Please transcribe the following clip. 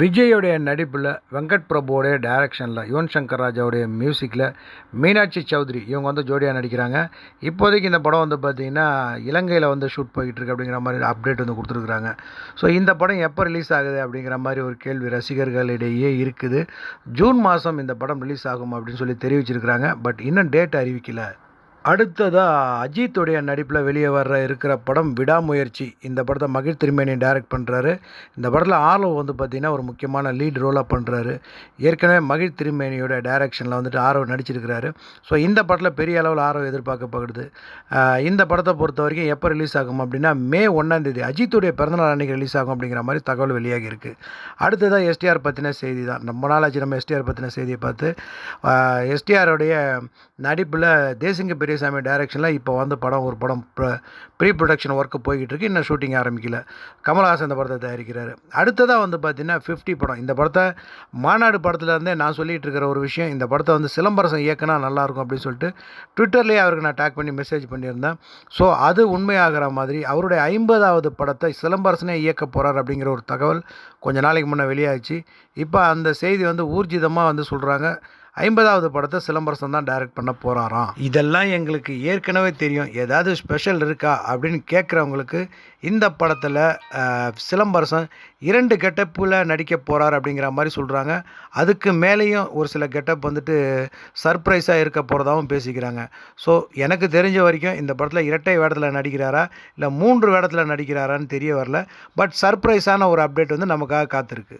விஜயோடைய நடிப்பில் வெங்கட் பிரபுவோடைய டைரக்ஷனில் யுவன் சங்கர் ராஜாவுடைய மியூசிக்கில் மீனாட்சி சௌத்ரி இவங்க வந்து ஜோடியாக நடிக்கிறாங்க. இப்போதைக்கு இந்த படம் வந்து பார்த்திங்கன்னா இலங்கையில் வந்து ஷூட் போயிட்டுருக்கு அப்படிங்கிற மாதிரி அப்டேட் வந்து கொடுத்துருக்குறாங்க. ஸோ இந்த படம் எப்போ ரிலீஸ் ஆகுது அப்படிங்கிற மாதிரி ஒரு கேள்வி ரசிகர்களிடையே இருக்குது. ஜூன் மாதம் இந்த படம் ரிலீஸ் ஆகும் அப்படின்னு சொல்லி தெரிவிச்சிருக்கிறாங்க. பட் இன்னும் டேட் அறிவிக்கலை. அடுத்ததாக அஜித்துடைய நடிப்பில் வெளியே வர்ற இருக்கிற படம் விடாமுயற்சி. இந்த படத்தை மகிழ் திருமேனி டைரக்ட் பண்ணுறாரு இந்த படத்தில் ஆர்வம் வந்து பார்த்திங்கன்னா ஒரு முக்கியமான லீட் ரோலாக பண்ணுறாரு ஏற்கனவே மகிழ் திருமேனியோட டைரக்ஷனில் வந்துட்டு ஆர்வம் நடிச்சிருக்கிறாரு. ஸோ இந்த படத்தில் பெரிய அளவில் ஆர்வம் எதிர்பார்க்கப்படுது. இந்த படத்தை பொறுத்த வரைக்கும் எப்போ ரிலீஸ் ஆகும் அப்படின்னா மே ஒன்றாந்தேதி அஜித்துடைய பிறந்தநாள் அன்றைக்கி ரிலீஸ் ஆகும் அப்படிங்கிற மாதிரி தகவல் வெளியாகி இருக்குது அடுத்ததாக எஸ்டிஆர் பற்றின செய்தி தான். ரொம்ப நாளாச்சு நம்ம எஸ்டிஆர் பற்றின செய்தியை பார்த்து எஸ்டிஆருடைய நடிப்பில் தேசிங்க பெரிய பெரியசாமி டைரக்ஷனில் இப்போ வந்து படம் ஒரு படம் ப்ரீ ப்ரொடக்ஷன் ஒர்க்கு போய்கிட்டு இருக்கு இன்னும் ஷூட்டிங் ஆரம்பிக்கல. கமல்ஹாசன் இந்த படத்தை தயாரிக்கிறார். அடுத்ததாக வந்து பார்த்தீங்கன்னா ஃபிஃப்டி படம். இந்த படத்தை மாநாடு படத்துலேருந்தே நான் சொல்லிகிட்டு இருக்கிற ஒரு விஷயம் இந்த படத்தை வந்து சிலம்பரசன் இயக்குனா நல்லாயிருக்கும் அப்படின்னு சொல்லிட்டு ட்விட்டர்லேயே அவருக்கு நான் டேக் பண்ணி மெசேஜ் பண்ணியிருந்தேன். ஸோ அது உண்மையாகிற மாதிரி அவருடைய ஐம்பதாவது படத்தை சிலம்பரசனே இயக்க போகிறார் அப்படிங்கிற ஒரு தகவல் கொஞ்ச நாளைக்கு முன்னே வெளியாகிச்சு இப்போ அந்த செய்தி வந்து ஊர்ஜிதமாக வந்து சொல்கிறாங்க ஐம்பதாவது படத்தை சிலம்பரசன் தான் டைரக்ட் பண்ண போகிறாராம் இதெல்லாம் எங்களுக்கு ஏற்கனவே தெரியும். ஏதாவது ஸ்பெஷல் இருக்கா அப்படின்னு கேட்குறவங்களுக்கு இந்த படத்தில் சிலம்பரசன் இரண்டு கெட்டப்பில் நடிக்க போகிறார் அப்படிங்கிற மாதிரி சொல்கிறாங்க அதுக்கு மேலேயும் ஒரு சில கெட்டப் வந்துட்டு சர்ப்ரைஸாக இருக்க போகிறதாவும் பேசிக்கிறாங்க. ஸோ எனக்கு தெரிஞ்ச வரைக்கும் இந்த படத்தில் இரட்டை வேடத்தில் நடிக்கிறாரா இல்லை மூன்று வேடத்தில் நடிக்கிறாரான்னு தெரிய வரல. பட் சர்ப்ரைஸான ஒரு அப்டேட் வந்து நமக்காக காத்திருக்கு.